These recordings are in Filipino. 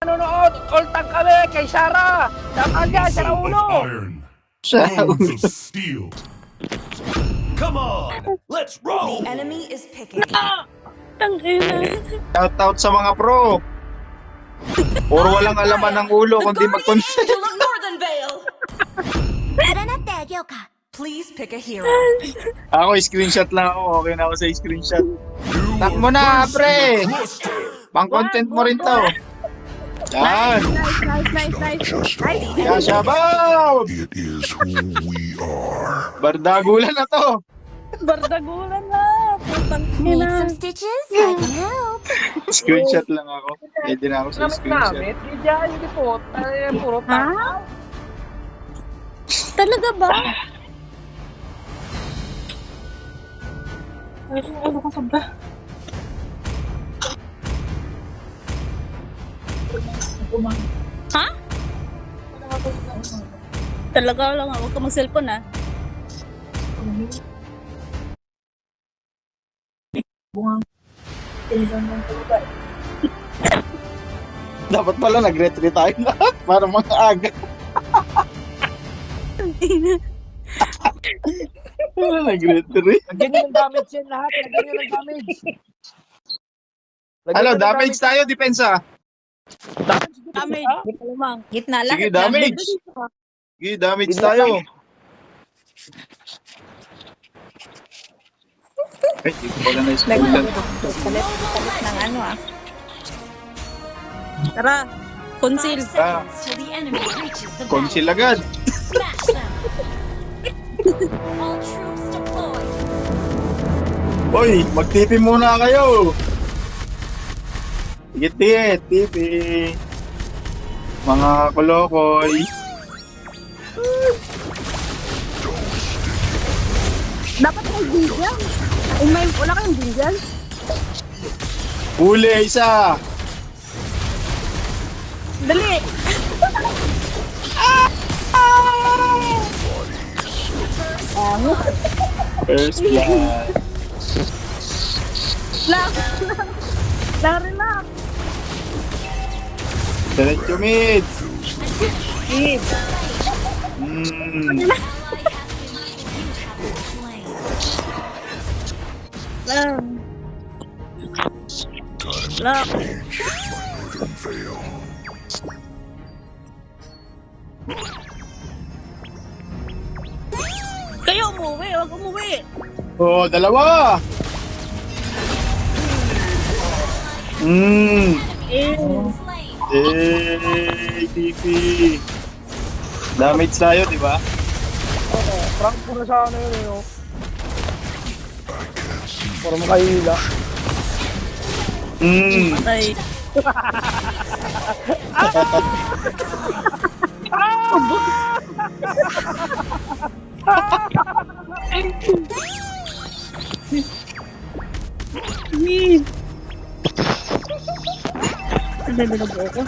nanonood, all tank kami kay Sarah. Dapat dyan, sa ulo. of iron, Siya, bones of steel. Come on, let's roll. The enemy is picking. Tangina. shout out sa mga pro. Puro walang alaman ng ulo, kundi mag Angel of Northern Vale. Please pick a hero. Ako, screenshot lang ako. Okay na ako sa screenshot. Tap mo na, pre. Cluster. Pang content mo rin to. Yan. Nice, nice, nice, nice. Yasha Bob! It is who we are. Bardagulan na to. Bardagulan na. Putang Need some stitches? I can help. Screenshot lang ako. Pwede na ako sa screenshot. namin, di hindi po. Puro tank. Talaga ba? Ay, ano ka sa ba? Ha? Talaga lang, huwag ka mag-cellphone ah. Dapat pala nag-retreat tayo lahat para mga aga. Wala nag-retreat. Lagyan nyo ng damage yan lahat. Lagyan nyo ng damage. Lagyan ng damage tayo, depensa. Damage. Pa lamang. Gitna lang. Sige, damage. Sige, damage tayo. Ay, di ko pala na-screenshot. Palit, palit ng ano ah. Tara, conceal. Ah, conceal agad. Smash them. All troops deployed. Hoy, mag-TP muna kayo. Git-git, TP. Mga kolokoy. Dapat may jingle. Ay, may, wala kayong jingle? Huli, isa. Dali! First blood. Lang! Lang! Diretso mid. Keep! Mm. Lang! Lang! Kayo umuwi, huwag umuwi! Oh, dalawa. Mm. Eh, Eh, TP. Damage tayo, di ba? Prank ko na sana yun eh. oh. Para makahila. Mm. patay. na buo ko.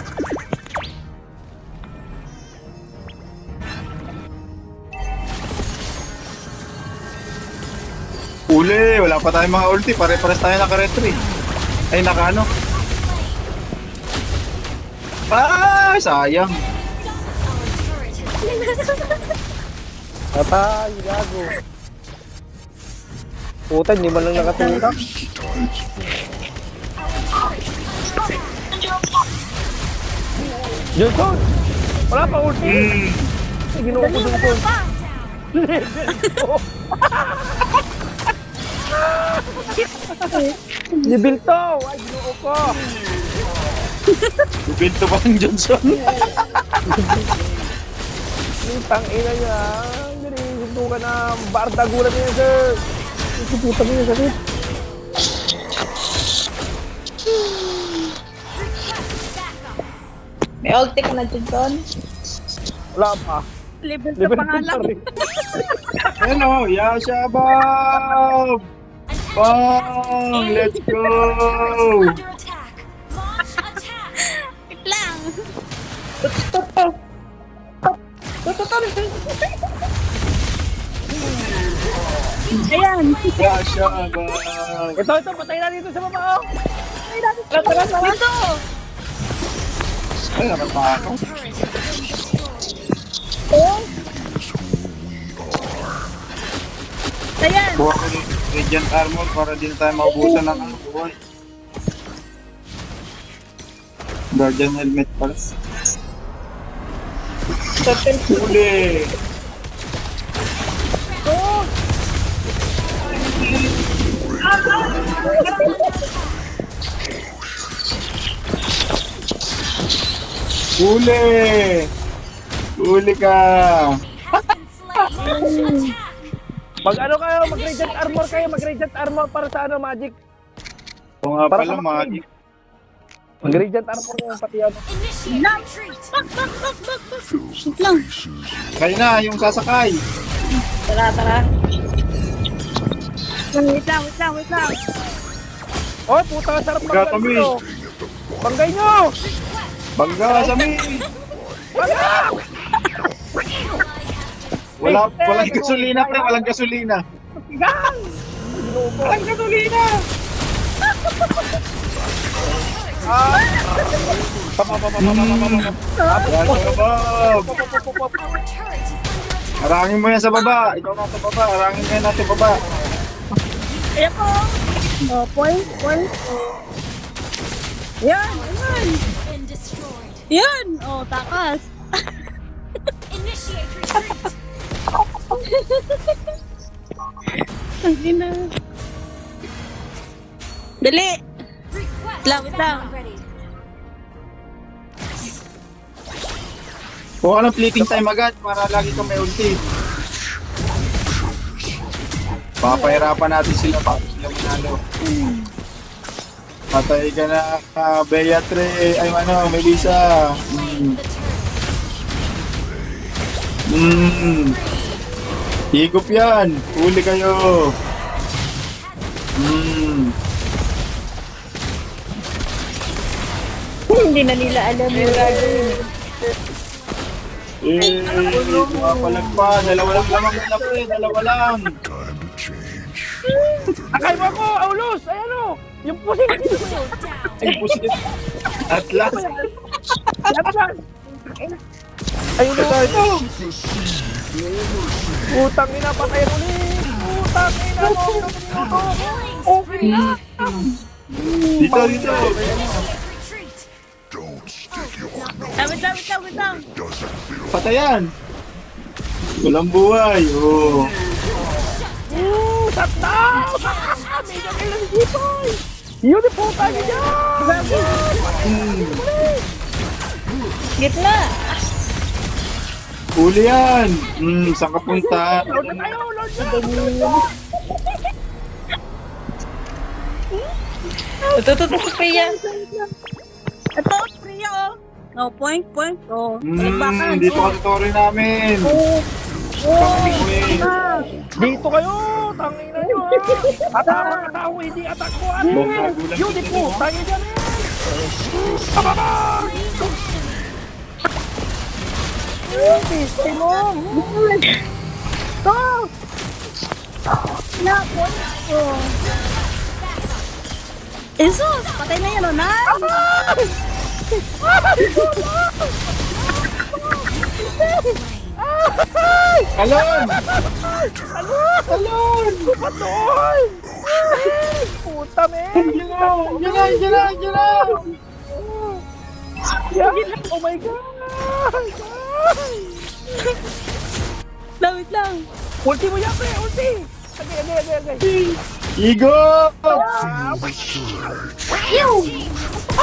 Uli, wala pa tayong mga ulti. Pare-pares tayo naka-retry. Ay, naka ano? Ah, sayang. Patay, gago. Puta, hindi man lang nakatulak. Johnson! Wala pa ulti! Mm. Ginuo ko Johnson. Nibilto! Ay, ginuo ko! Binto pa ng Johnson. Yung tangina niya. Hindi rin ka na bardagulan niya, sir. Ito puta niya, sakit. May ulti ka na dyan, Don. Wala pa. Libre sa pangalan. Ano, Yasha Bob! Bang! Let's go! Wait lang. Ayan. Yasha Bob! Ito, ito, patay na dito sa baba. oh. Dito. Ay. Oh. Ayan. Kuha ko yung Radiant Armor para di na tayo maubusan ng ano buhay. Guardian Helmet pala. Huli! Huli! Huli ka! Has been slain. Attack. Mag ano kayo, mag radiant armor kayo, mag radiant armor para sa ano, magic. O nga Para pala, sa magic. Mag radiant armor kayo, pati ano. Wait lang. Kayo na, yung sasakay. Tara, tara. Wait lang, wait lang, wait lang. Oh, puta, sarap Bangga bangga kami. nyo. Banggay nyo! Bangga sa mi! Bangga! Wala, walang gasolina pre, walang gasolina. Gang! Walang gasolina! Ah! Under attack. Arangin mo yan sa baba. Ikaw na sa baba. Arangin mo yan natin baba. Ayan po. Oh, point, point. Yan, yan. Destroyed. Yan. Oh, takas. Initiate retreat. Ang ina. Dali. Request Lang, lang. Kuha ka ng fleeting time agad para lagi kang may ulti. Papahirapan natin sila para sila manalo. Patay ka na, uh, Beatre, ay ano, Melissa. Mm. Mm. Higop yan. Huli kayo. Mm. Hindi na nila alam yung gagawin. Eh, papalag pa. Dalawa lang lamang nila pre. Dalawa lang. Akay mo ako, Aulos! Ayan o! Yung pusing dito ko yun! Ay, pusit. At last. Yan yan! Ayun o! Ito. Putang ina, patayin ulit! Putang ina mo! Okay na! Dito, dito. Wait lang, lang. Patayan. Walang buhay. Oh. Oo! Tataw! Medyo kailan si Jipoy! Yun puta niya dyan! Gitna. Huli yan. Hmm, saan ka punta? Load na tayo! Load na! Ito, ito, ito, Priya. Ito, Priya, oh. Oh, point, point, oh. Hmm, dito ka tutorial namin. Oh, ko eh. Dito kayo! Tangina nyo ha! Atama ka tao, hindi atak ko! Bongga, yan? gulang Yun no? puta niya dyan eh! Ababa! Piste mo. Go! Na, point. Jesus, patay na yan, oh, na. Kalon! Patoy! Puta men! Yan na, yan na, yan na, yan na. Yan! Oh my God! Lang, wait lang. Ulti mo yan, pre! Ulti! Agay, agay, agay, agay! Igo!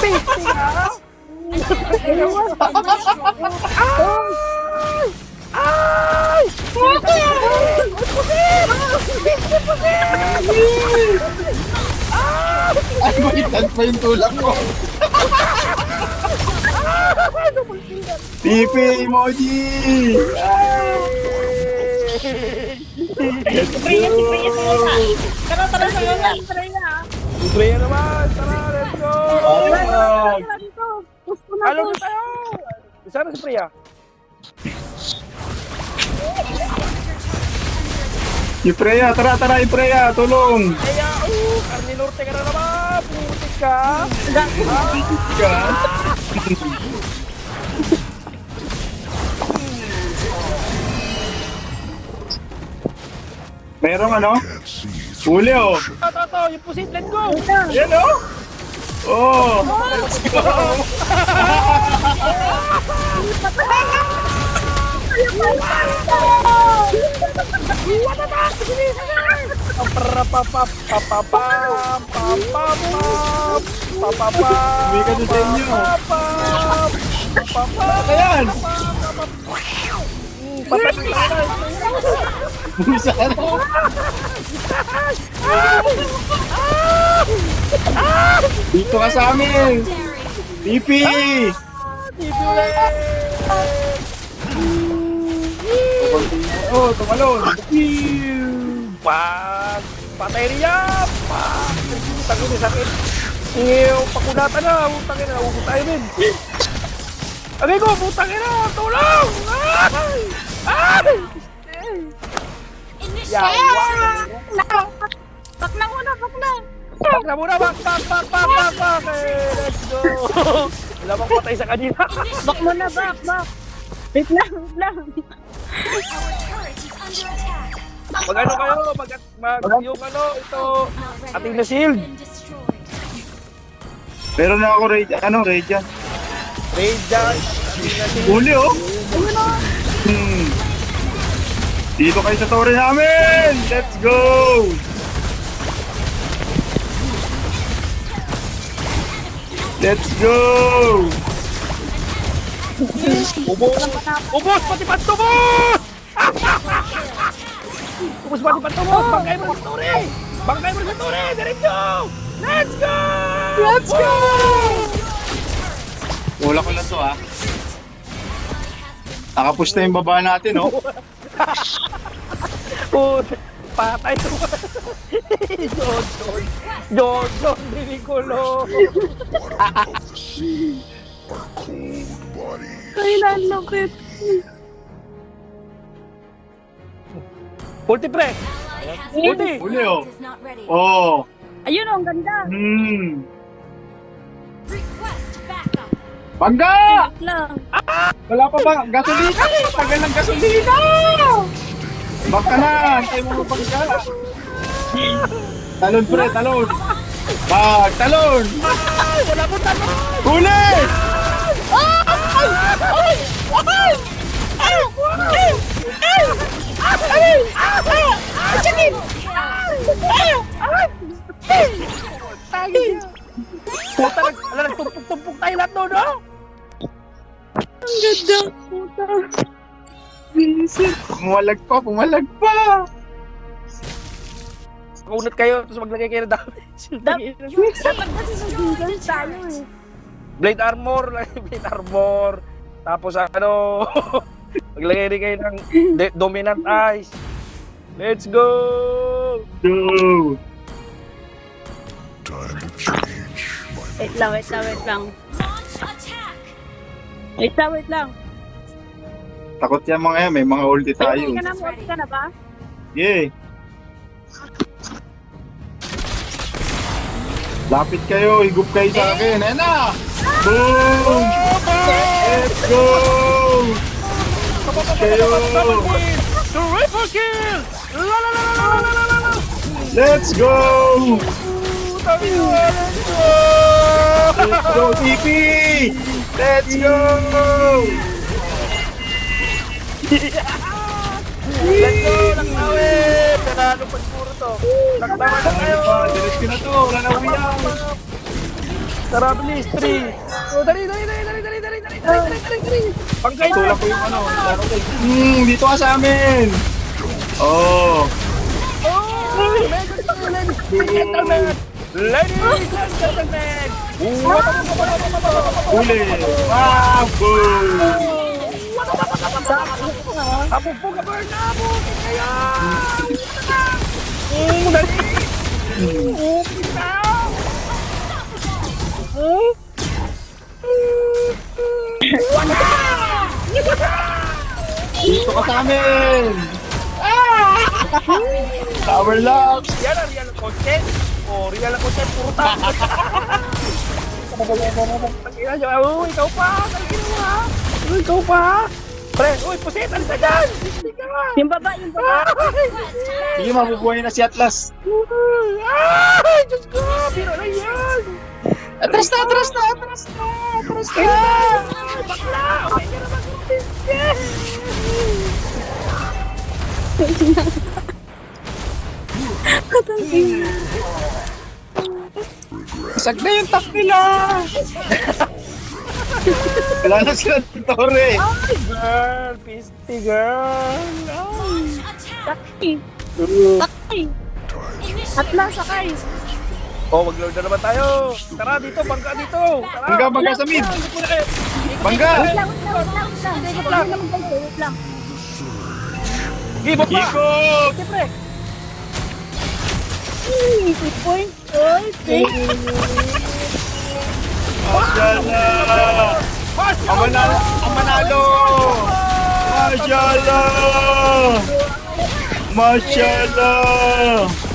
Piste ka! Ay! Ay, balitan pa yung tulak ko. Pipi emoji! Let's go! Tara, tara, tara, tara, Priya. Play naman! Tara, let's go! Tara to. na tayo! Saan na si Priya? Ipreya, tara, tara, Ipreya, tulong! Ipreya, oh, Carni Norte ka na naman! Putik ka! Putik ka! Merong ano? Huli oh! Ito, ito, yung pusit, let's go! Yan oh! Oh! Oh! Dito ka sa amin! Tipi! Tipi ulit! Oh, tumalon. Pag patay niya! Pag! Tangin na sakit! Iyo, pakunatan na! Putangin na, huwag tayo din! Agay ko, putangin na! Tulong! Ay! Ay! Initiate. Bak na muna, bak na. Bak na muna, bak, bak, bak, bak, bak! Eh, let's go! Wala bang patay sa kanina. Bak mo na, bak, bak. Wait lang, wait lang. Mag ano kayo, mag, mag, yung ano, ito, ating na shield. Meron na ako raid, ano, raid yan. Raid shield. Huli oh. Hmm. Dito kayo sa tore namin! Let's go! Let's go! Ubos! Ubos! Pati pantubos! Ubos pati pantubos! Bangkay mo sa tore! Bangkay mo sa tore! Diretso! Let's go! Let's go! Wala ko lang to ah. Nakapush na yung baba natin oh. Put! Patay to! John John! John John! Binikulo! Kailan lupit. 40 pre. Uli. Uli oh. Oh. Ayun oh, ang ganda. Hmm. Bangga! Ah! Wala pa ba? Gasolina! Ah! Tagal ng gasolina! Baka na! Antay mo mapagka! Talon pre, talon! Bag! Talon! Wala po talon! Ulit! Puta! nag- Ala, nagtumpok-tumpok tayo lahat doon, no? Ang ganda. Puta. Pumalag pa, pumalag pa! Kaunat kayo, tapos maglagay kayo ng damage. Dapat kasi nag-jingle tayo eh. Blade armor, blade armor. Tapos ano, maglagay din kayo ng de- dominant eyes. Let's go! Go! Wait lang, wait lang, wait lang. Launch attack. Wait lang, wait lang. Takot yan mga yan, may mga ulti tayo. Ulti ka na, ulti ka na ba? Yeah. Lapit kayo, higup kayo sa akin. Ayan na! Boom! Let's go! Kayo! Triple kill! La la la la la la la! Let's go! Ko, let's go! Let's go, TP! Let's go! Let's go! Nakawin! Nanalo pa siguro to. Naktawa na pa, diretso ko na to. Wala na. Tara, bilis! Three! Oh, dali, dali, dali, dali, dali, dali, dali, dali, dali, dali! Pangkay na! Ko yung ano. Hmm, dito ka sa amin! Oh! Oh! Ladies and gentlemen! Ladies and gentlemen! Huli! Ah, boom! Habog po ka, Bern! Habog! Kaya! Mm, dali! Mm, kita! Dito ka sa amin! Tower lock! Yan ang real content. O, real content. Puro tao. Nyo. Oh, ikaw pa. Tangina mo ha. Oh, Ikaw pa. Pre, uy, pusit! Alis na dyan! Ka! Yung baba, yung baba. Sige, mabubuhay na si Atlas. Ay! Diyos ko! Biro na yan! Atras na, atras na, atras na, atras na. Bakla! Okay ka naman kumpitin! Isag na yung tak nila. Wala na sila ng torre. Girl! Pisty girl! Ay! Sakay. Initiate Atlas, sakay. Oh, mag-load na naman tayo! Tara dito! Bangga dito! Tara! Bangga, bangga sa mid. Bangga. Wait lang, wait lang, wait lang, wait lang. Wait lang, wait lang, wait lang. Gibot pa! Ikot. Siyempre! Eight point. Oy, thank Masyala. Ang manalo. Ang manalo. Masyala. Masyala. Masyala.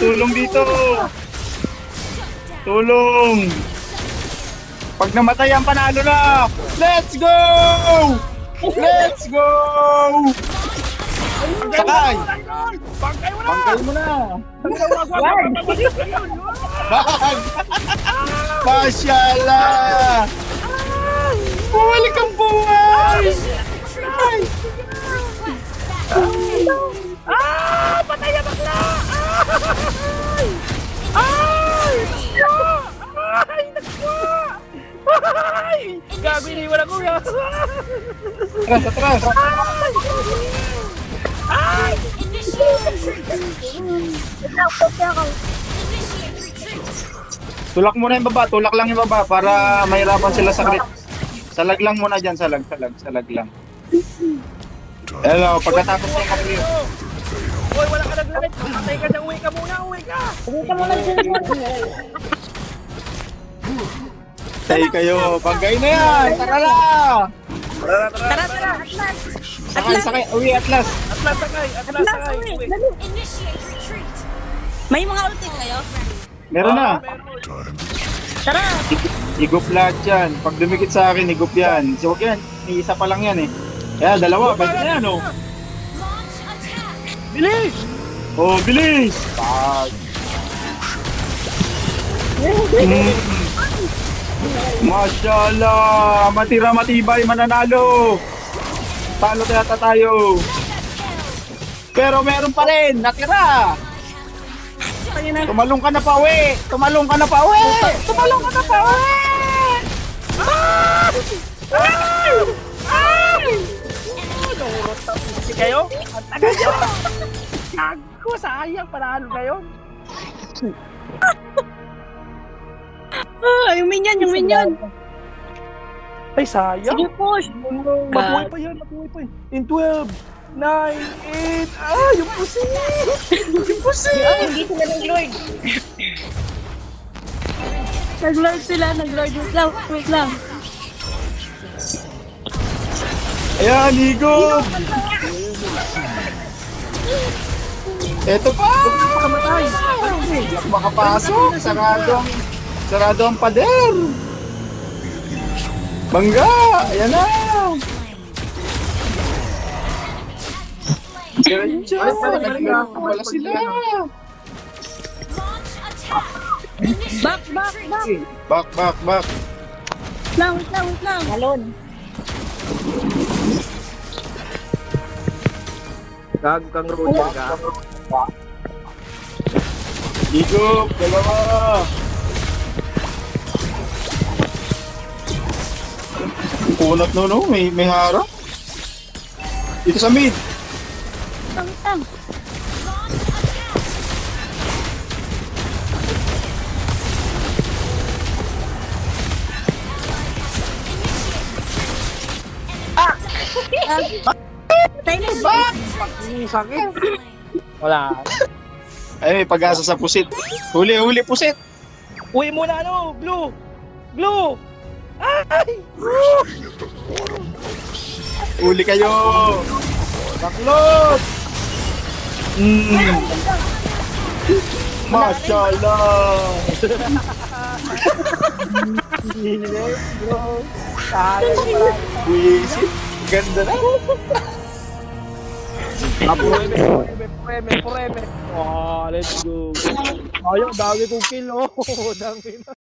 Tulong dito. Tulong. Pag namatay ang panalo na. Let's go! Let's go! Sakay! Bangkay mo na! Bangkay mo na! Wag! Bag! Masyala! Bumalik ang buhay! Ay! Ah! Patay na bakla! Ay! Ay! Nakwa! Ay! Nakwa! Ay! Gago, iniwan ako ya! Atras, atras! Ay! Retreat. Tulak muna yung baba, tulak lang yung baba para mahirapan sila sa crit. Salag lang muna dyan, salag, salag, salag lang. Hello, pagkatapos ng kapilyo. Hoy, wala ka nag-light! Patay ka dyan! Uwi ka muna! Uwi ka! Uwi ka muna dyan. Tay kayo, banggay na yan! Tara na! Tara, tara! Tara, tara, Atlas. Sakay, sakay, uwi atlas! Atlas sakay! Atlas Atlas, sakay! uwi. Initiate retreat. May mga ulti kayo? Meron na! Ah. Tara. Igop lahat yan. Pag dumikit sa akin, igop yan. So, wag yan. May isa pa lang yan eh. Kaya dalawa, pwede na yan oh. Bilis! Oh, bilis! Pag. Mm. Mashallah! Matira matibay, mananalo! Talo kaya tayo. Pero meron pa rin, natira! Tumalong ka na pa, uwi! Tumalong ka na pa, uwi! Tumalong ka na pa, uwi! Nahurot na pisti kayo? Ang tagal nyo! Gago, sayang! Panalo kayo! Ah, yung minion, yung minion. Ay, sayang! Sige, push. Mabuhay pa yan! Mabuhay pa yan! In 12! 9! 8! Ah! Yung pusi! yung pusi! Hindi sila nag-lord. Nag-lord sila, nag-lord. Wait lang, wait lang. Ayan, higop! Eto pa! Pakamatay. Black makapasok! Sarado ang... Sarado ang pader! Bangga! Ayan na! Diretso! Naglag wala sila! Back, back, back. Back, back, back! Lang, wait lang, wait lang. Galon. Gago kang Roger ka. Higop! Dalawa! Kunat no, no? May, may harap. Dito sa mid. Wait lang, wait back. Ang sakit! Wala. Ay, may pag-asa sa pusit. Huli, huli, pusit! Uwi muna ano! Blue! Blue! Ay! Huli kayo! Baklot! Mm. Mashallah! Sayang pala. Wisit. Ganda na. Pureme, pureme, pureme. Oh, let's go. Ayun, dami kong kill, oh. Dami na.